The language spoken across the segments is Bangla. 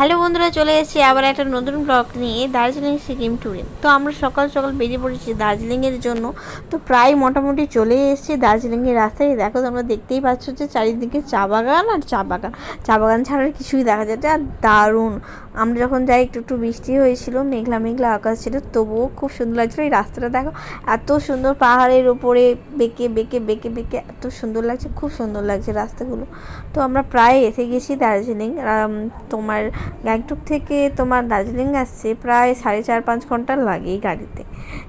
হ্যালো বন্ধুরা, চলে এসেছি আবার একটা নতুন ব্লগ নিয়ে দার্জিলিং সিকিম ট্যুরে তো আমরা সকাল সকাল বেরিয়ে পড়েছি দার্জিলিংয়ের জন্য। তো প্রায় মোটামুটি চলে এসেছি দার্জিলিংয়ের রাস্তায়। দেখো তোমরা দেখতেই পাচ্ছ যে চারিদিকে চা বাগান আর চা বাগান। চা বাগান ছাড়া কিছুই দেখা যাচ্ছে আর দারুণ! আমরা যখন যাই একটু একটু বৃষ্টি হয়েছিল, মেঘলা মেঘলা আকাশ ছিল, তবুও খুব সুন্দর লাগছিল। এই রাস্তাটা দেখো, এত সুন্দর পাহাড়ের ওপরে বেঁকে বেঁকে বেঁকে বেঁকে এত সুন্দর লাগছে, খুব সুন্দর লাগছে রাস্তাগুলো। তো আমরা প্রায় এসে গেছি দার্জিলিং। তোমার গ্যাংটক থেকে তোমার দার্জিলিং আসছে প্রায় সাড়ে চার পাঁচ ঘণ্টা লাগে গাড়িতে।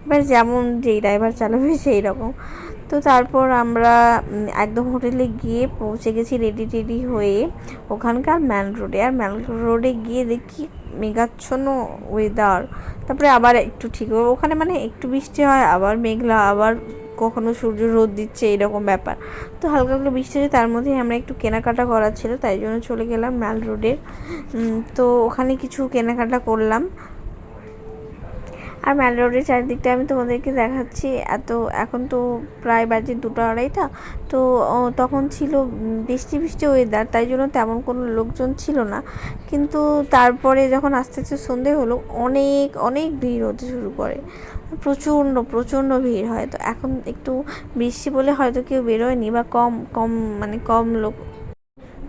এবার যেমন যেই ড্রাইভার চালাবে সেই রকম। তো তারপর আমরা একদম হোটেলে গিয়ে পৌঁছে গেছি রেডি টেডি হয়ে ওখানকার ম্যান রোডে আর ম্যান রোডে গিয়ে দেখি মেঘাচ্ছন্ন ওয়েদার তারপরে আবার একটু ঠিক ওখানে মানে একটু বৃষ্টি হয়, আবার মেঘলা, আবার কখনো সূর্য রোদ দিচ্ছে এরকম ব্যাপার। তো হালকা হালকা বৃষ্টি হচ্ছে তার মধ্যেই আমরা একটু কেনাকাটা করার ছিল, তাই জন্য চলে গেলাম ম্যাল রোডের তো ওখানে কিছু কেনাকাটা করলাম। আর ম্যাল রোডের চারিদিকটা আমি তোমাদেরকে দেখাচ্ছি। এত, এখন তো প্রায় বাজে দুটো আড়াইটা। তো তখন ছিল বৃষ্টি বৃষ্টি ওয়েদার তাই জন্য তেমন কোনো লোকজন ছিল না। কিন্তু তারপরে যখন আস্তে আস্তে সন্ধে হলো, অনেক অনেক ভিড় হতে শুরু করে। প্রচণ্ড প্রচণ্ড ভিড় হয়। তো এখন একটু বৃষ্টি বলে হয়তো কেউ বেরোয়নি বা কম কম মানে কম লোক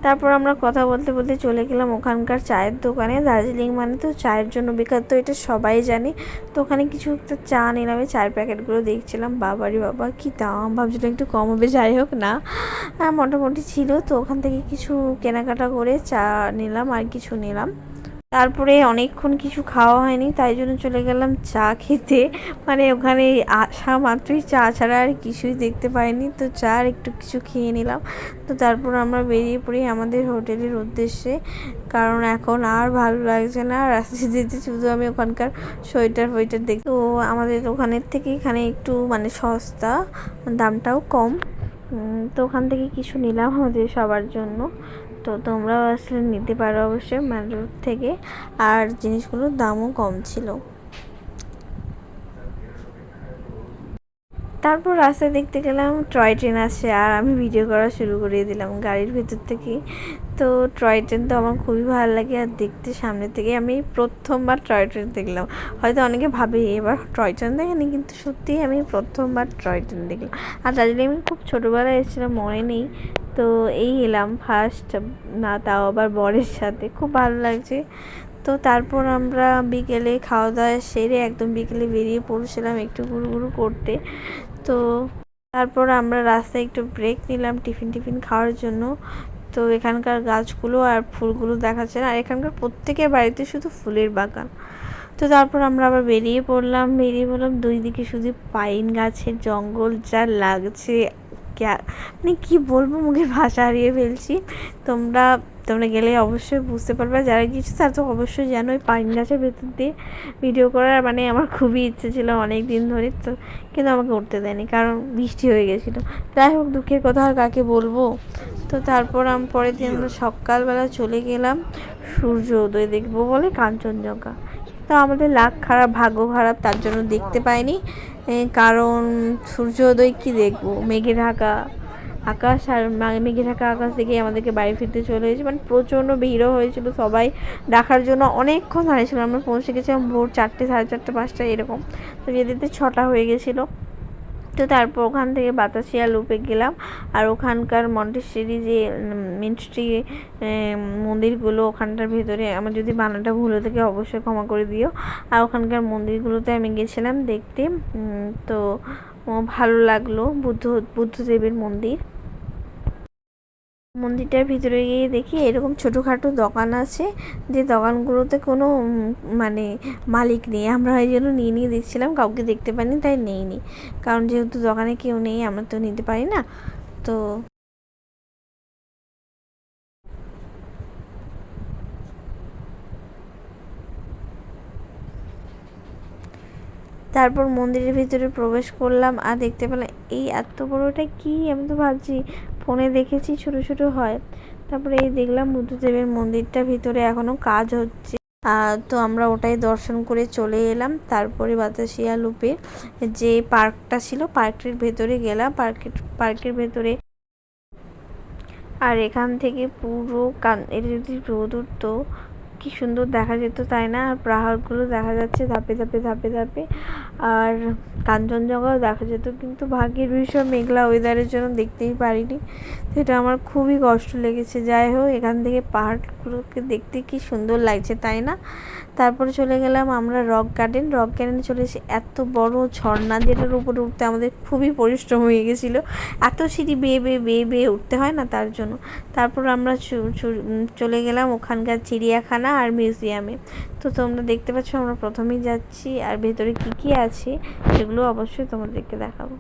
তারপর আমরা কথা বলতে বলতে চলে গেলাম ওখানকার চায়ের দোকানে। দার্জিলিং মানে তো চায়ের জন্য বিখ্যাত এটা সবাই জানে। তো ওখানে কিছু একটা চা নিলাম চায়ের প্যাকেটগুলো দেখছিলাম। বাবারি বাবা কি দাম! ভাবছিলাম একটু কম হবে যাই হোক না। হ্যাঁ, মোটামুটি ছিল। তো ওখান থেকে কিছু কেনাকাটা করে চা নিলাম আর কিছু নিলাম। তারপরে অনেকক্ষণ কিছু খাওয়া হয়নি, তাই জন্য চলে গেলাম চা খেতে। মানে ওখানে আসা মাত্রই চা ছাড়া আর কিছুই দেখতে পাইনি, তো চা আর একটু কিছু খেয়ে নিলাম। তো তারপর আমরা বেরিয়ে পড়ি আমাদের হোটেলের উদ্দেশ্যে, কারণ এখন আর ভালো লাগছে না। রাস্তা যেতে শুধু আমি ওখানকার সোয়েটার ফোয়েটার দেখি, তো আমাদের ওখানের থেকে এখানে একটু মানে সস্তা, দামটাও কম। তো ওখান থেকে কিছু নিলাম আমাদের সবার জন্য। তো তোমরাও আসলে নিতে পারো অবশ্যই ম্যানরোড থেকে। আর জিনিসগুলোর দামও কম ছিল। তারপর রাস্তায় দেখতে গেলাম, টয় ট্রেন আসে। আর আমি ভিডিও করা শুরু করে দিলাম গাড়ির ভিতর থেকে তো টয় ট্রেন তো আমার খুবই ভালো লাগে আর দেখতে সামনে থেকে আমি প্রথমবার টয় ট্রেন দেখলাম। হয়তো অনেকে ভাবে, এবার টয় ট্রেন দেখেনি কিন্তু সত্যিই আমি প্রথমবার টয় ট্রেন দেখলাম। আর দার্জিলিং আমি খুব ছোটোবেলায় এসেছিলাম, মনে নেই। তো এই এলাম ফার্স্ট না তাও আবার বরের সাথে, খুব ভালো লাগছে। তো তারপর আমরা বিকেলে খাওয়া দাওয়া সেরে একদম বিকেলে বেরিয়ে পড়েছিলাম একটু ঘুরু ঘুরু করতে। তো তারপর আমরা রাস্তায় একটু ব্রেক নিলাম, টিফিন টিফিন খাওয়ার জন্য। তো এখানকার গাছগুলো আর ফুলগুলো দেখাচ্ছে না। আর এখানকার প্রত্যেকের বাড়িতে শুধু ফুলের বাগান। তো তারপর আমরা আবার বেরিয়ে পড়লাম। বেরিয়ে পড়লাম দুই দিকে শুধু পাইন গাছের জঙ্গল যা লাগছে। মানে কি বলব, মুখের ভাষা হারিয়ে ফেলছি। তোমরা তোমরা গেলে অবশ্যই বুঝতে পারবে। যারা গিয়েছো, তারা তো অবশ্যই জানো ওই পাইন গাছের ভেতর দিয়ে ভিডিও করার। মানে আমার খুবই ইচ্ছে ছিল অনেক দিন ধরে, তো কিন্তু আমাকে উঠতে দেয়নি, কারণ বৃষ্টি হয়ে গেছিল। যাই হোক, দুঃখের কথা আর কাকে বলব? তো তারপর আমি, পরের দিন আমরা সকালবেলা চলে গেলাম সূর্য উদয় দেখব বলে কাঞ্চনজঙ্ঘা। তো আমাদের লাখ খারাপ, ভাগ্য খারাপ তার জন্য দেখতে পাইনি। কারণ সূর্যোদয় কি দেখব? মেঘে ঢাকা আকাশ আর মেঘে ঢাকা আকাশ দেখে আমাদেরকে বাড়ি ফিরতে চলে হয়েছে মানে প্রচণ্ড ভিড়ও হয়েছিল সবাই দেখার জন্য। অনেকক্ষণ দাঁড়িয়েছিল আমরা পৌঁছে গেছিলাম ভোর চারটে, সাড়ে চারটে পাঁচটা এরকম। তো যেতে ছটা হয়ে গেছিল তো তারপর ওখান থেকে বাতাসিয়া লুপে গেলাম। আর ওখানকার মন্টেশ্বরী যে মিনস্ট্রি মন্দিরগুলো, ওখানটার ভেতরে আমার যদি বানাটা ভুলে থেকে অবশ্যই ক্ষমা করে দিও। আর ওখানকার মন্দিরগুলোতে আমি গেছিলাম দেখতে তো ভালো লাগল বুদ্ধ, বুদ্ধদেবের মন্দির। মন্দিরটার ভিতরে গিয়ে দেখি এরকম ছোটোখাটো দোকান আছে, যে দোকানগুলোতে কোনো মানে মালিক নেই। আমরা ওই জন্য নিয়ে নিয়ে দেখছিলাম, কাউকে দেখতে পাইনি, তাই নেই নি কারণ যেহেতু দোকানে কেউ নেই, আমরা তো নিতে পারি না। তো তারপর মন্দিরের ভিতরে প্রবেশ করলাম আর দেখতে পেলাম, এই এত বড়টা কি? আমি তো ভাবছি, ফোনে দেখেছি ছোট ছোট হয়। তারপরে এই দেখলাম বুদ্ধদেবের মন্দিরটা ভিতরে এখনও কাজ হচ্ছে। তো আমরা ওটাই দর্শন করে চলে এলাম। তারপরে বাতাসিয়া লুপে যে পার্কটা ছিল, পার্কের ভেতরে গেলাম। পার্কের পার্কের ভেতরে আর এখান থেকে পুরো কান যদি রোদ উঠতো কি সুন্দর দেখা যেত তাই না? আর পাহাড়গুলো দেখা যাচ্ছে ধাপে ধাপে ধাপে ধাপে। আর কাঞ্চনজঙ্ঘাও দেখা যেত, কিন্তু ভাগ্যের বিষয় মেঘলা ওয়েদারের জন্য দেখতেই পারিনি। সেটা আমার খুবই কষ্ট লেগেছে। যাই হোক, এখান থেকে পাহাড়গুলোকে দেখতে কি সুন্দর লাগছে তাই না? তারপরে চলে গেলাম আমরা রক গার্ডেন। রক গার্ডেনে চলে এসে এত বড় ঝর্ণা যেটার উপরে উঠতে আমাদের খুবই পরিশ্রম হয়ে গেছিল। এত সিঁড়ি বেয়ে বেয়ে বেয়ে বেয়ে উঠতে হয় না তার জন্য। তারপর আমরা চলে গেলাম ওখানকার চিড়িয়াখানা। আর মিউজিয়ামে। তো তোমরা দেখতে পাচ্ছ আমরা প্রথমেই যাচ্ছি, আর ভেতরে কি কি আছে সেগুলো অবশ্যই তোমাদেরকে দেখাবো।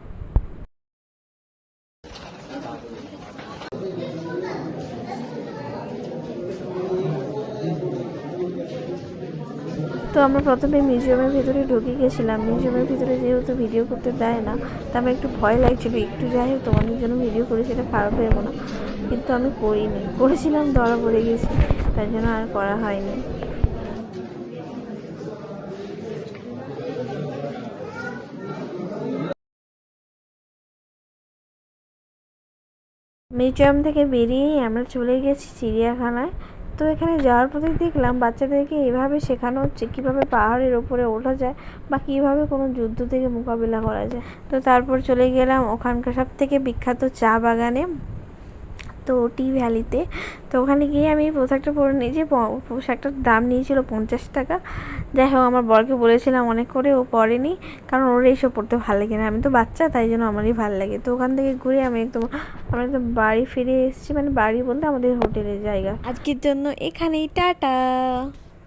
তো আমরা প্রথমে মিউজিয়ামের ভিতরে ঢুকে গেছিলাম। মিউজিয়ামের ভিতরে যেহেতু ভিডিও করতে দেয় না, তা আমার একটু ভয় লাগছিল। একটু যাই হোক, তোমাদের জন্য ভিডিও করি সেটা খারাপ ভেবো না। কিন্তু আমি করিনি। করেছিলাম, ধরা পড়ে গেছি। তাই জন্য আর করা হয়নি। মিউজিয়াম থেকে বেরিয়েই আমরা চলে গেছি চিড়িয়াখানায়। তো এখানে যাওয়ার পথে দেখলাম বাচ্চাদেরকে এভাবে শেখানো হচ্ছে, কীভাবে পাহাড়ের ওপরে ওঠা যায় বা কীভাবে কোনো যুদ্ধ থেকে মোকাবিলা করা যায়। তো তারপর চলে গেলাম ওখানকার সব থেকে বিখ্যাত চা বাগানে। তো টি ভ্যালিতে। তো ওখানে গিয়ে আমি পোশাকটা পরে নিয়েছি পোশাকটার দাম নিয়েছিল পঞ্চাশ টাকা। যাই হোক, আমার বরকে বলেছিলাম অনেক করে, ও পরেনি, কারণ ওর এইসব পড়তে ভালো লাগে না। আমি তো বাচ্চা, তাই জন্য আমারই ভালো লাগে। তো ওখান থেকে ঘুরে আমি একদম, আমরা একদম বাড়ি ফিরে এসেছি মানে বাড়ি বলতে আমাদের হোটেলের জায়গা। আজকের জন্য এখানেই, টাটা!